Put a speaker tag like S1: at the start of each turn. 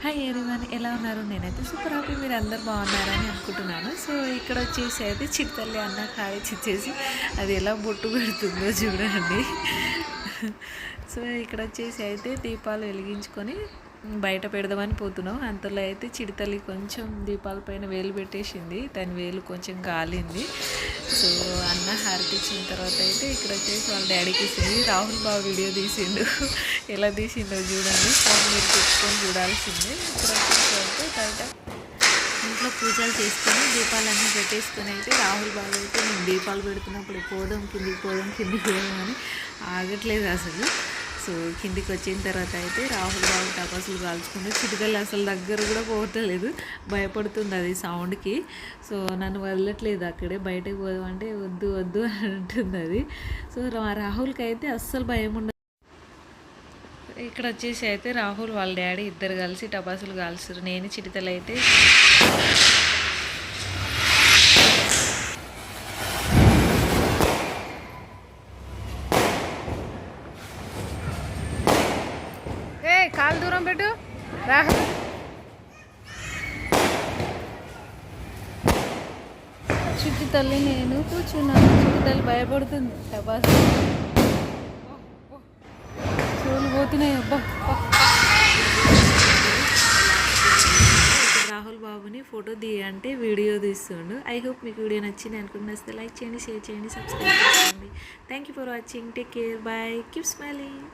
S1: Hi everyone ఎలా ఉన్నారు? నేనైతే సూపర్ హ్యాపీ మీరు అందరు బాగున్నారని అనుకుంటున్నాను. సో ఇక్కడ వచ్చేసి అయితే చిట్టల్లి అన్న కాయ చిచ్చేసి అది ఎలా బొట్టు పెడుతుందో చూడండి. సో ఇక్కడ వచ్చేసి అయితే దీపాలు వెలిగించుకొని బయట పెడదామని పోతున్నాం. అంతలో అయితే చిడతల్లి కొంచెం దీపాల పైన వేలు పెట్టేసింది. దాని వేలు కొంచెం కాలింది సో అన్న హారతి ఇచ్చిన తర్వాత అయితే ఇక్కడ వచ్చేసి వాళ్ళ డాడీకి ఇచ్చింది రాహుల్ బాబు వీడియో తీసిండు. ఎలా తీసిండో చూడండి. ఫోన్ మీరు పెట్టుకొని చూడాల్సిందే. ఇక్కడ వచ్చేసి తర్వాత బయట ఇంట్లో పూజలు చేసుకొని దీపాలన్నీ పెట్టేసుకొని అయితే రాహుల్ బాబు అయితే నేను దీపాలు పెడుతున్నప్పుడు పోదాం కిందికి పోదాం కిందికి పోదాం అని ఆగట్లేదు అసలు. సో కిందికి వచ్చిన తర్వాత అయితే రాహుల్ బాబు టపాసులు కాల్చుకుంటూ చిటికలు అసలు దగ్గర కూడా పోవట్లేదు. భయపడుతుంది అది సౌండ్కి. సో నన్ను వదలట్లేదు అక్కడే బయటకు పోదాం అంటే వద్దు వద్దు అని అంటుంది అది. సో రాహుల్కి అయితే అస్సలు భయం ఉండదు ఇక్కడ వచ్చేసి అయితే రాహుల్ వాళ్ళ డాడీ ఇద్దరు కలిసి టపాసులు కాల్చారు. నేను చిటితలు అయితే
S2: కాలు దూరం పెట్టు. రాహుల్
S1: చుట్టు తల్లి నేను కూర్చున్నాను. చుట్టు తల్లి భయపడుతుంది. టపాసు చెవులు పోతున్నాయి. అబ్బా రాహుల్ బాబుని ఫోటో తీయంటే వీడియో తీస్తుండు. ఐ హోప్ మీకు వీడియో నచ్చింది అనుకుంటున్నా. నచ్చితే లైక్ చేయండి షేర్ చేయండి సబ్స్క్రైబ్ చేయండి. Thank you for watching take care bye keep smiling